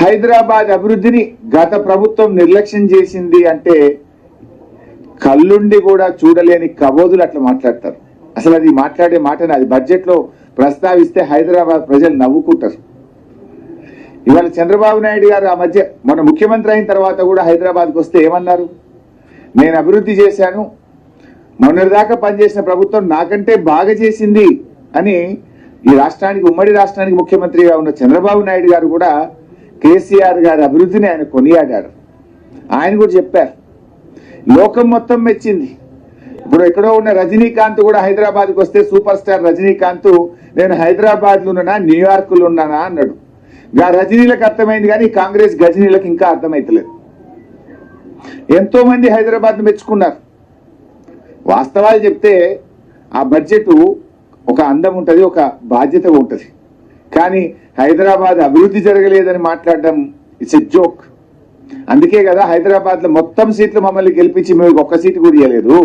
హైదరాబాద్ అభివృద్ధిని గత ప్రభుత్వం నిర్లక్ష్యం చేసింది అంటే కళ్ళుండి కూడా చూడలేని కబోదులు అట్లా మాట్లాడతారు. అసలు అది మాట్లాడే మాటని అది బడ్జెట్లో ప్రస్తావిస్తే హైదరాబాద్ ప్రజలు నవ్వుకుంటారు. ఇవాళ చంద్రబాబు నాయుడు గారు ఆ మధ్య మన ముఖ్యమంత్రి అయిన తర్వాత కూడా హైదరాబాద్కి వస్తే ఏమన్నారు? నేను అభివృద్ధి చేశాను మొన్నటిదాకా పనిచేసిన ప్రభుత్వం నాకంటే బాగా చేసింది అని ఈ రాష్ట్రానికి ఉమ్మడి రాష్ట్రానికి ముఖ్యమంత్రిగా ఉన్న చంద్రబాబు నాయుడు గారు కూడా కేసీఆర్ గారి అభివృద్ధిని ఆయన కొనియాడారు. ఆయన కూడా చెప్పారు లోకం మొత్తం మెచ్చింది. ఇప్పుడు ఎక్కడో ఉన్న రజనీకాంత్ కూడా హైదరాబాద్కి వస్తే సూపర్ స్టార్ రజనీకాంత్ నేను హైదరాబాద్లో ఉన్నానా న్యూయార్క్లో ఉన్నానా అన్నాడు. రజనీలకు అర్థమైంది కానీ కాంగ్రెస్ గజనీలకు ఇంకా అర్థమైతలేదు. ఎంతో మంది హైదరాబాద్ మెచ్చుకున్నారు. వాస్తవాలు చెప్తే ఆ బడ్జెట్ ఒక అందం ఉంటుంది ఒక బాధ్యత ఉంటుంది. కానీ హైదరాబాద్ అభివృద్ధి జరగలేదని మాట్లాడడం ఇట్స్ ఎ జోక్ అందుకే కదా హైదరాబాద్లో మొత్తం సీట్లు మమ్మల్ని గెలిపించి మేము ఒక్క సీటు కూడా ఇవ్వలేదు